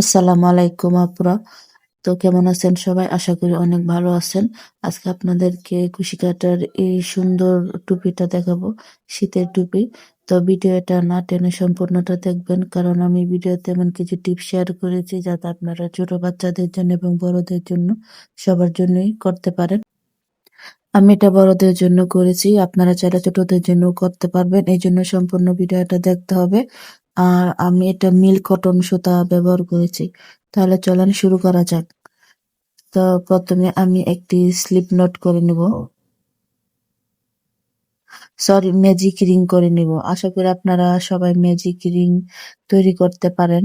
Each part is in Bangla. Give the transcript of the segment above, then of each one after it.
আসসালামু আলাইকুম আপুরা। তো কেমন আছেন সবাই? আশা করি অনেক ভালো আছেন। আজকে আপনাদেরকে কুশি কাটার এই সুন্দর টুপিটা দেখাবো, শীতের টুপি। তো ভিডিওটা না টেনে সম্পূর্ণটা দেখবেন, কারণ আমি ভিডিওতে এমন কিছু টিপস শেয়ার করেছি যাতে আপনারা ছোট বাচ্চাদের জন্য এবং বড়দের জন্য সবার জন্যই করতে পারেন। আমি এটা বড়দের জন্য করেছি, আপনারা চাইলে ছোটদের জন্য করতে পারবেন। এই জন্য সম্পূর্ণ ভিডিওটা দেখতে হবে। আর আমি এটা মিল কটন সুতা ব্যবহার করেছি। তাহলে চলেন শুরু করা যাক। তো প্রথমে আমি একটি স্লিপ নোট করে নেব। সরি, ম্যাজিক রিং করে নেব। আশা করি আপনারা সবাই ম্যাজিক রিং তৈরি করতে পারেন।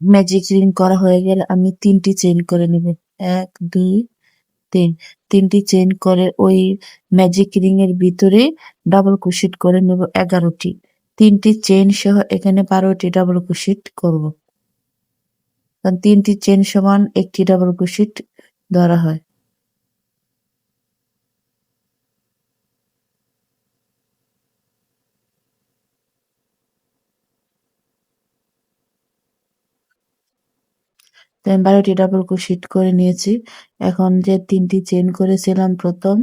ম্যাজিক রিং করা হয়ে গেলে আমি তিনটি চেইন করে নেব। এক, দুই, তিন। তিনটি চেইন করে ওই ম্যাজিক রিং এর ভিতরে ডাবল কুশিট করে নেব এগারোটি। তিনটি চেইন সহ এখানে বারোটি ডাবল কুশিট করব। কারণ তিনটি চেইন সমান একটি ডাবল কুশিট ধরা হয়। বারোটি ডাবল ক্রোশেট করে নিয়েছি। এখন যে তিনটি চেন করেছিলাম প্রথম,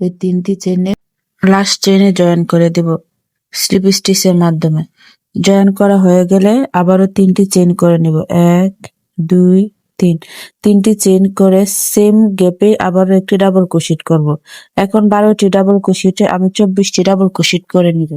ওই তিনটি চেনে লাস্ট চেনে জয়েন করে দেব স্লিপ স্টিচের মাধ্যমে। জয়েন করা হয়ে গেলে আবারও তিনটি চেন করে নেব। এক, দুই, তিন। তিনটি চেন করে সেম গ্যাপে আবারও একটি ডাবল ক্রোশেট করব। এখন বারোটি ডাবল ক্রোশেটে আমি চব্বিশটি ডাবল ক্রোশেট করে নিব।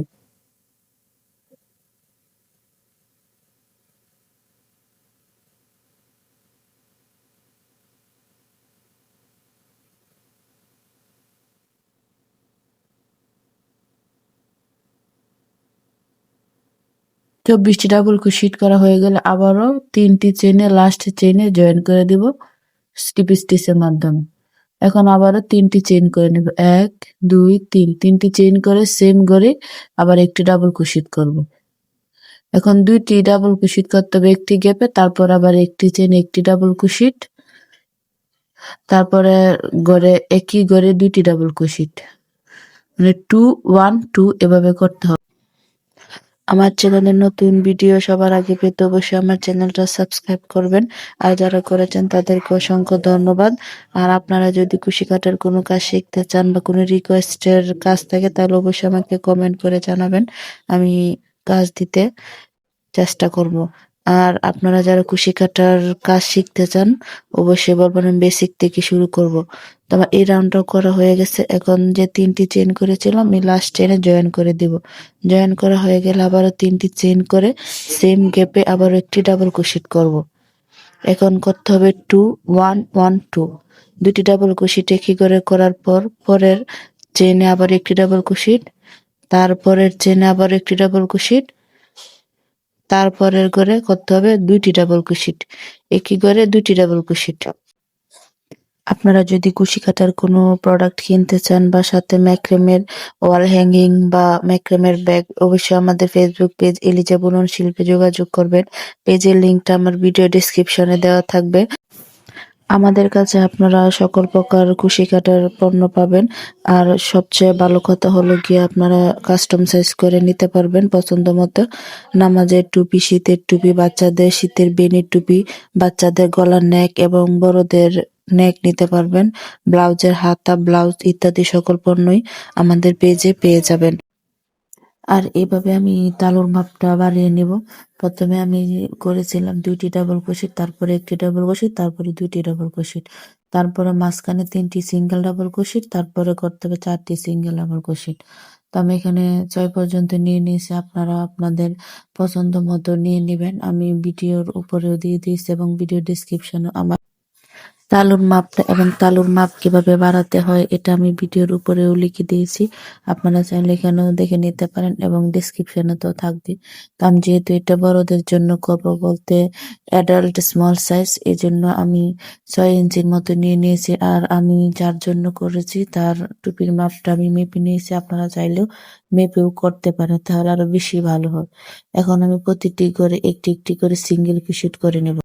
চব্বিশটি ডাবল ক্রোশেট করা হয়ে গেলে আবারও তিনটি চেনে লাস্ট চেনে জয়েন করে দিব স্টিপ স্টিচের মাধ্যমে। এখন আবারও তিনটি চেন করে নেব। এক, দুই, তিন। তিনটি চেন করে সেম করে আবার একটি ডাবল ক্রোশেট করব। এখন দুইটি ডাবল কুশিট করতে হবে একটি গ্যাপে তারপর আবার একটি চেন একটি ডাবল কুশিট তারপরে গড়ে, একই গড়ে দুইটি ডাবল কুশিট মানে টু ওয়ান টু এভাবে করতে হবে। আমার চ্যানেলের নতুন ভিডিও সবার আগে পেতে অবশ্যই আমার চ্যানেলটা সাবস্ক্রাইব করবেন। আর যারা করেছেন তাদেরকে অসংখ্য ধন্যবাদ। আর আপনারা যদি কুশি কাটার কোনো কাজ শিখতে চান বা কোনো রিকোয়েস্টের কাজ থাকে, তাহলে অবশ্যই আমাকে কমেন্ট করে জানাবেন। আমি কাজ দিতে চেষ্টা করব। আর আপনারা যারা কুশি কাটার কাজ শিখতে চান, অবশ্যই বলবেন আমি বেসিক থেকে শুরু করব। তো আমার এই রাউন্ডটাও করা হয়ে গেছে। এখন যে তিনটি চেন করেছিলাম, আমি লাস্ট চেনে জয়েন করে দিব। জয়েন করা হয়ে গেলে আবারও তিনটি চেন করে সেম গ্যাপে আবার একটি ডাবল কুশিট করব। এখন করতে হবে টু ওয়ান ওয়ান টু দুটি ডাবল কুশিট একই করে করার পর, পরের চেনে আবার একটি ডাবল কুশিট তারপরের চেনে আবার একটি ডাবল কুশিট তারপরের ঘরে করতে হবে দুইটি ডাবল কুশিট একই ঘরে দুইটি ডাবল কুশিট আপনারা যদি কুশি কাটার কোনো প্রোডাক্ট কিনতে চান বা সাথে ম্যাক্রেমের ওয়াল হ্যাঙ্গিং বা ম্যাক্রেমের ব্যাগ অবশ্যই আমাদের ফেসবুক পেজ এলিজা বুনন শিল্পে যোগাযোগ করবেন। পেজের লিঙ্কটা আমার ভিডিও ডিসক্রিপশনে দেওয়া থাকবে। আমাদের কাছে আপনারা সকল প্রকার কুশি কাটার পণ্য পাবেন। আর সবচেয়ে ভালো কথা হলো গিয়ে আপনারা কাস্টম সাইজ করে নিতে পারবেন পছন্দ মতো। নামাজের টুপি, শীতের টুপি, বাচ্চাদের শীতের বেনির টুপি, বাচ্চাদের গলার নেক এবং বড়দের নেক নিতে পারবেন। ব্লাউজের হাতা, ব্লাউজ ইত্যাদি সকল পণ্যই আমাদের পেজে পেয়ে যাবেন। আর এভাবে আমি তালুর মাপটা বাড়িয়ে নেব। প্রথমে আমি করেছিলাম দুইটি ডাবল ক্রোশেট তারপরে একটি ডাবল ক্রোশেট তারপরে দুইটি ডাবল ক্রোশেট তারপরে মাঝখানে তিনটি সিঙ্গেল ডাবল ক্রোশেট তারপরে করতে হবে চারটি সিঙ্গেল ডাবল ক্রোশেট তো আমি এখানে ছয় পর্যন্ত নিয়ে নিয়েছি আপনারা আপনাদের পছন্দ মতো নিয়ে নেবেন। আমি ভিডিওর উপরেও দিয়ে দিয়েছি এবং ভিডিও ডিসক্রিপশনে আমার তালুর মাপটা এবং তালুর মাপ কীভাবে বাড়াতে হয়, এটা আমি ভিডিওর উপরেও লিখে দিয়েছি। আপনারা চাইলে এখানেও দেখে নিতে পারেন এবং ডিসক্রিপশনে তো থাকবে। আমি যেহেতু এটা বড়দের জন্য করব বলতে অ্যাডাল্ট স্মল সাইজ এই জন্য আমি ছয় ইঞ্চির মতো নিয়ে নিয়েছি। আর আমি যার জন্য করেছি, তার টুপির মাপটা আমি মেপে নিয়েছি। আপনারা চাইলেও মেপেও করতে পারেন, তাহলে আরও বেশি ভালো হয়। এখন আমি প্রতিটি করে একটি একটি করে সিঙ্গেল পিসিট করে নেব।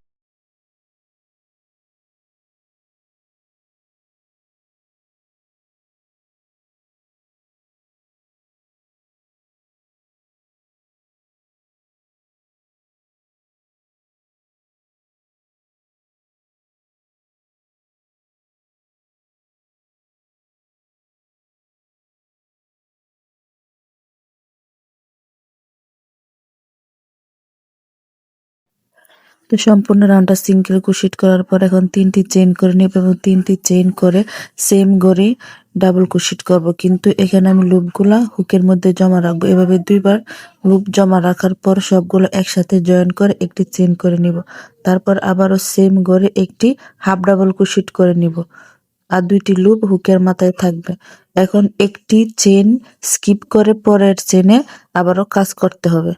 তো সম্পূর্ণ রাউন্ডটা সিঙ্গেল কুশিট করার পর এখন তিনটি চেইন করে নিব এবং তিনটি চেইন করে সেম করে ডাবল কুশিট করব। কিন্তু এখানে আমি লুপগুলা হুকের মধ্যে জমা রাখব। এভাবে দুইবার লুপ জমা রাখার পর সবগুলো একসাথে জয়েন করে একটি চেইন করে নিব। তারপর আবারও সেম করে একটি হাফ ডাবল কুশিট করে নিব। আর দুইটি লুপ হুকের মাথায় থাকবে। এখন একটি চেন স্কিপ করে পরের চেনে আবারও কাজ করতে হবে।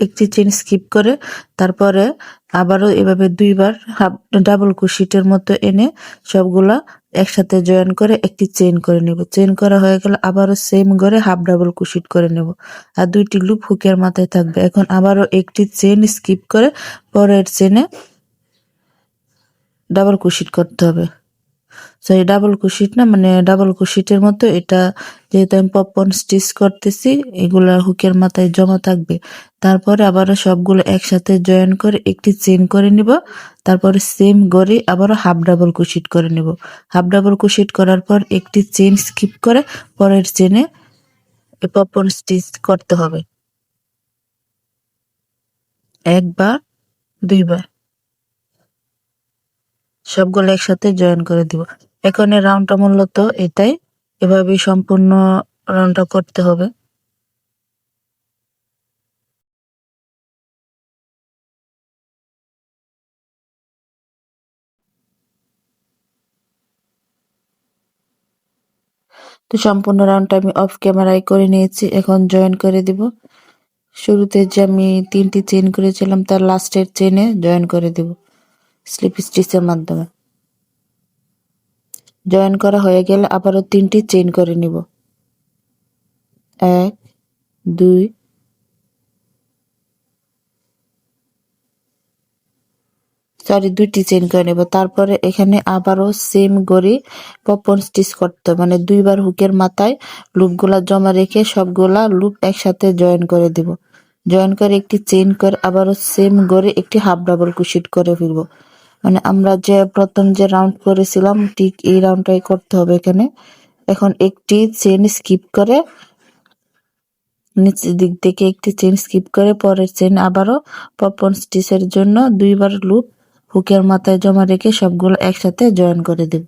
একটি চেন স্কিপ করে তারপরে আবারও এভাবে দুইবার হাফ ডাবল কুশিটের মতো এনে সবগুলা একসাথে জয়েন করে একটি চেন করে নেব। চেন করা হয়ে গেলে আবারও সেম করে হাফ ডাবল কুশিট করে নেব। আর দুইটি লুপ হুকের মাথায় থাকবে। এখন আবারও একটি চেন স্কিপ করে পরের চেনে ডাবল কুশিট করতে হবে। সো এই ডাবল কুশিট না মানে ডাবল কুশিটের মতো এটা যেহেতু আমি পপকর্ন স্টিচ করতেছি, এগুলা হুকের মাথায় জমা থাকবে। তারপরে আবারও সবগুলো একসাথে জয়েন করে একটি চেন করে নিব। তারপরে সেম গড়ে আবারও হাফ ডাবল কুশিট করে নিব। হাফ ডাবল কুশিট করার পর একটি চেন স্কিপ করে পরের চেনে পপকর্ন স্টিচ করতে হবে। একবার, দুইবার। সবগুলো একসাথে জয়েন করে দিব। এখন এই রাউন্ডটা মূলত এটাই। এভাবেই সম্পূর্ণ রাউন্ডটা করতে হবে। তো সম্পূর্ণ রাউন্ডটা আমি অফ ক্যামেরায় করে নিয়েছি। এখন জয়েন করে দিব। শুরুতে যে আমি তিনটি চেন করেছিলাম, তার লাস্টের চেনে জয়েন করে দিব। স্লিপ স্টিচের মাধ্যমে। জয়েন করা হয়ে গেলে আবারও তিনটি চেইন করে নিব। এক, দুই সরি দুইটি চেইন করে নেব। তারপরে এখানে আবারও সেম গড়ি পপন স্টিচ করতে মানে দুইবার হুকের মাথায় লুপগুলা জমা রেখে সবগুলা লুপ একসাথে জয়েন করে দিব। জয়েন করে একটি চেইন করে আবারও সেম গড়ে একটি হাফ ডাবল কুশিট করে ফিরবো মানে আমরা যে প্রথম যে রাউন্ড করেছিলাম, ঠিক এই রাউন্ডটাই করতে হবে এখানে। এখন একটি চেন স্কিপ করে, নিচের দিক থেকে একটি চেন স্কিপ করে, পরের চেন আবারও পপন স্টিচের জন্য দুইবার লুপ হুকের মাথায় জমা রেখে সবগুলো একসাথে জয়েন করে দেব।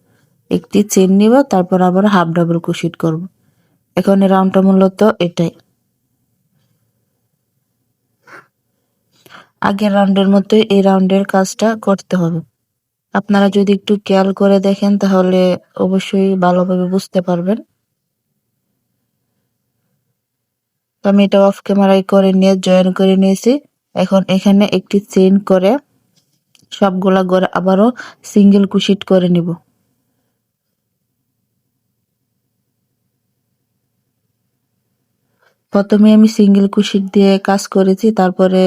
একটি চেন নিব, তারপর আবার হাফ ডাবল কুশিট করব। এখন এই রাউন্ডটা মূলত এটাই। আগের রাউন্ডের মতোই এই রাউন্ডের কাজটা করতে হবে। আপনারা যদি একটু খেয়াল করে দেখেন, তাহলে অবশ্যই ভালোভাবে বুঝতে পারবেন। আমি এটা অফ ক্যামেরায় করে নিয়ে জয়েন করে নিয়েছি। এখন এখানে একটি চেইন করে সবগুলা করে আবারও সিঙ্গেল কুশিট করে নিব। প্রথমে আমি সিঙ্গেল কুশিট দিয়ে কাজ করেছি, তারপরে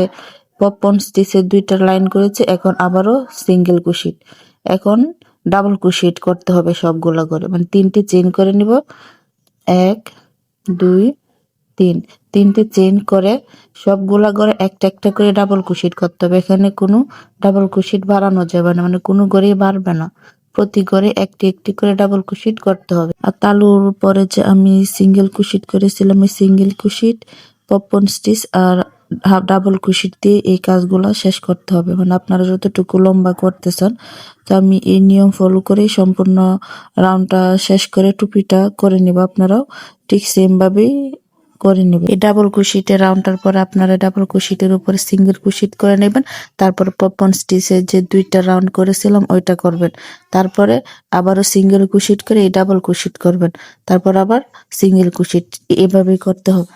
পপন স্টিচের দুইটা লাইন করেছি, এখন আবারও সিঙ্গেল কুশিট। এখন ডাবল কুশিট করতে হবে সবগুলো করে। মানে তিনটে চেন করে নিব। এক, দুই, তিন। তিনটে চেন করে সবগুলা করে একটা একটা করে ডাবল কুশিট করতে হবে। এখানে কোনো ডাবল কুশিট বাড়ানো যাবে না মানে কোনো গড়েই বাড়বে না। প্রতি ঘরে একটি একটি করে ডাবল কুশিট করতে হবে। আর তালুর পরে যে আমি সিঙ্গেল কুশিট করেছিলাম সিঙ্গেল কুশিট পপন স্টিচ আর ডাবল কুশিট দিয়ে এই কাজগুলো শেষ করতে হবে। মানে আপনারা যতটুকু লম্বা করতে চান তো আমি এই নিয়ম ফলো করেই সম্পূর্ণ রাউন্ডটা শেষ করে টুপিটা করে নিব। আপনারাও ঠিক সেম ভাবেই করে নেবেন। এই ডাবল কুশিটের রাউন্ডটার পরে আপনারা ডাবল কুশিটের উপরে সিঙ্গেল কুশিট করে নেবেন। তারপর পপন স্টিচের যে দুইটা রাউন্ড করেছিলাম, ওইটা করবেন। তারপরে আবারও সিঙ্গেল কুশিট করে এই ডাবল কুশিট করবেন। তারপর আবার সিঙ্গেল কুশিট এভাবেই করতে হবে।